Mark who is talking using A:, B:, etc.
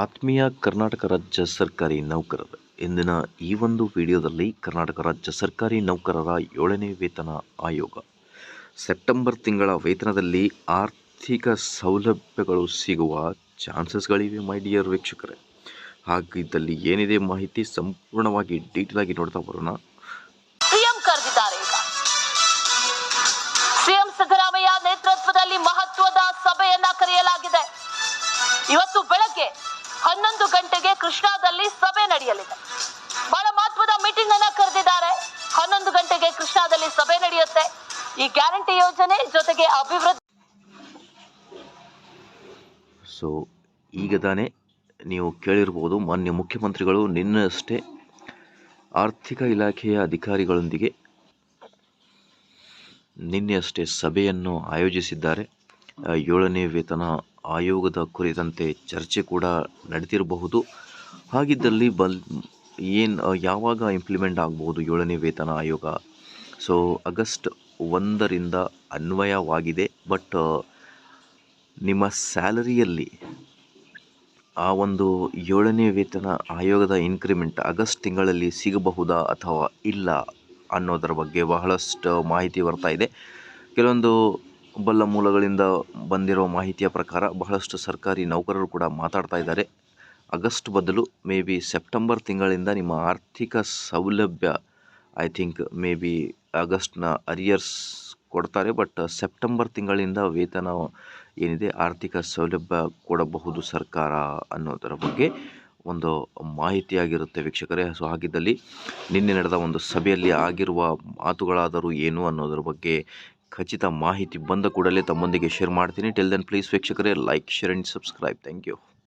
A: ಆತ್ಮೀಯ ಕರ್ನಾಟಕ ರಾಜ್ಯ ಸರ್ಕಾರಿ ನೌಕರರ, ಇಂದಿನ ಈ ಒಂದು ವಿಡಿಯೋದಲ್ಲಿ ಕರ್ನಾಟಕ ರಾಜ್ಯ ಸರ್ಕಾರಿ ನೌಕರರ ಏಳನೇ ವೇತನ ಆಯೋಗ. ಸೆಪ್ಟೆಂಬರ್ ತಿಂಗಳ ವೇತನದಲ್ಲಿ ಆರ್ಥಿಕ ಸೌಲಭ್ಯಗಳು ಸಿಗುವ ಚಾನ್ಸಸ್ಗಳಿವೆ, ಮೈ ಡಿಯರ್ ವೀಕ್ಷಕರೇ. ಹಾಗಿದ್ದಲ್ಲಿ ಏನಿದೆ ಮಾಹಿತಿ ಸಂಪೂರ್ಣವಾಗಿ ಡೀಟೇಲ್ ಆಗಿ ನೋಡ್ತಾ ಬರೋಣ.
B: ಸಿಎಂ ನೇತೃತ್ವದಲ್ಲಿ ಮಹತ್ವದ ಸಭೆಯನ್ನ ಕರೆಯಲಾಗಿದೆ. ಇವತ್ತು ಬೆಳಗ್ಗೆ ಹನ್ನೊಂದು ಗಂಟೆಗೆ ಕೃಷ್ಣಾದಲ್ಲಿ ಸಭೆ ನಡೆಯಲಿದೆ. ಬಹಳ ಮಹತ್ವದ ಮೀಟಿಂಗ್ ಅನ್ನ ಕರೆದಿದ್ದಾರೆ. ಹನ್ನೊಂದು ಗಂಟೆಗೆ ಕೃಷ್ಣಾದಲ್ಲಿ ಸಭೆ ನಡೆಯುತ್ತೆ. ಈ ಗ್ಯಾರಂಟಿ ಯೋಜನೆ ಜೊತೆಗೆ ಅಭಿವೃದ್ಧಿ
A: ಸೊ ಈಗ ತಾನೇ ನೀವು ಕೇಳಿರ್ಬೋದು, ಮಾನ್ಯ ಮುಖ್ಯಮಂತ್ರಿಗಳು ನಿನ್ನಷ್ಟೇ ಆರ್ಥಿಕ ಇಲಾಖೆಯ ಅಧಿಕಾರಿಗಳೊಂದಿಗೆ ನಿನ್ನೆಯಷ್ಟೇ ಸಭೆಯನ್ನು ಆಯೋಜಿಸಿದ್ದಾರೆ. ಏಳನೇ ವೇತನ ಆಯೋಗದ ಕುರಿತಂತೆ ಚರ್ಚೆ ಕೂಡ ನಡೆದಿರಬಹುದು ಹಾಗಿದ್ದಲ್ಲಿ ಬಲ್, ಏನು ಯಾವಾಗ ಇಂಪ್ಲಿಮೆಂಟ್ ಆಗ್ಬೋದು ಏಳನೇ ವೇತನ ಆಯೋಗ? ಸೊ ಆಗಸ್ಟ್ ಒಂದರಿಂದ ಅನ್ವಯವಾಗಿದೆ ಬಟ್ ನಿಮ್ಮ ಸ್ಯಾಲರಿಯಲ್ಲಿ ಆ ಒಂದು ಏಳನೇ ವೇತನ ಆಯೋಗದ ಇನ್ಕ್ರಿಮೆಂಟ್ ಆಗಸ್ಟ್ ತಿಂಗಳಲ್ಲಿ ಸಿಗಬಹುದಾ ಅಥವಾ ಇಲ್ಲ ಅನ್ನೋದರ ಬಗ್ಗೆ ಬಹಳಷ್ಟು ಮಾಹಿತಿ ಬರ್ತಾ ಇದೆ. ಕೆಲವೊಂದು ಬಲ್ಲ ಮೂಲಗಳಿಂದ ಬಂದಿರುವ ಮಾಹಿತಿಯ ಪ್ರಕಾರ ಬಹಳಷ್ಟು ಸರ್ಕಾರಿ ನೌಕರರು ಕೂಡ ಮಾತಾಡ್ತಾ ಇದ್ದಾರೆ. ಆಗಸ್ಟ್ ಬದಲು ಮೇ ಬಿ ಸೆಪ್ಟೆಂಬರ್ ತಿಂಗಳಿಂದ ನಿಮ್ಮ ಆರ್ಥಿಕ ಸೌಲಭ್ಯ, ಐ ಥಿಂಕ್ ಮೇ ಬಿ ಆಗಸ್ಟ್ನ ಅರಿಯರ್ಸ್ ಕೊಡ್ತಾರೆ, ಬಟ್ ಸೆಪ್ಟೆಂಬರ್ ತಿಂಗಳಿಂದ ವೇತನ ಏನಿದೆ, ಆರ್ಥಿಕ ಸೌಲಭ್ಯ ಕೊಡಬಹುದು ಸರ್ಕಾರ ಅನ್ನೋದರ ಬಗ್ಗೆ ಒಂದು ಮಾಹಿತಿಯಾಗಿರುತ್ತೆ ವೀಕ್ಷಕರೇ. ಸೊ, ಹಾಗಿದ್ದಲ್ಲಿ ನಿನ್ನೆ ನಡೆದ ಒಂದು ಸಭೆಯಲ್ಲಿ ಆಗಿರುವ ಮಾತುಗಳಾದರೂ ಏನು ಅನ್ನೋದರ ಬಗ್ಗೆ ಖಚಿತ ಮಾಹಿತಿ ಬಂದ ಕೂಡಲೇ ತಮ್ಮೊಂದಿಗೆ ಶೇರ್ ಮಾಡ್ತೀನಿ. ಟಿಲ್ ದೆನ್ ಪ್ಲೀಸ್ ವೀಕ್ಷಕರೇ like share and subscribe thank you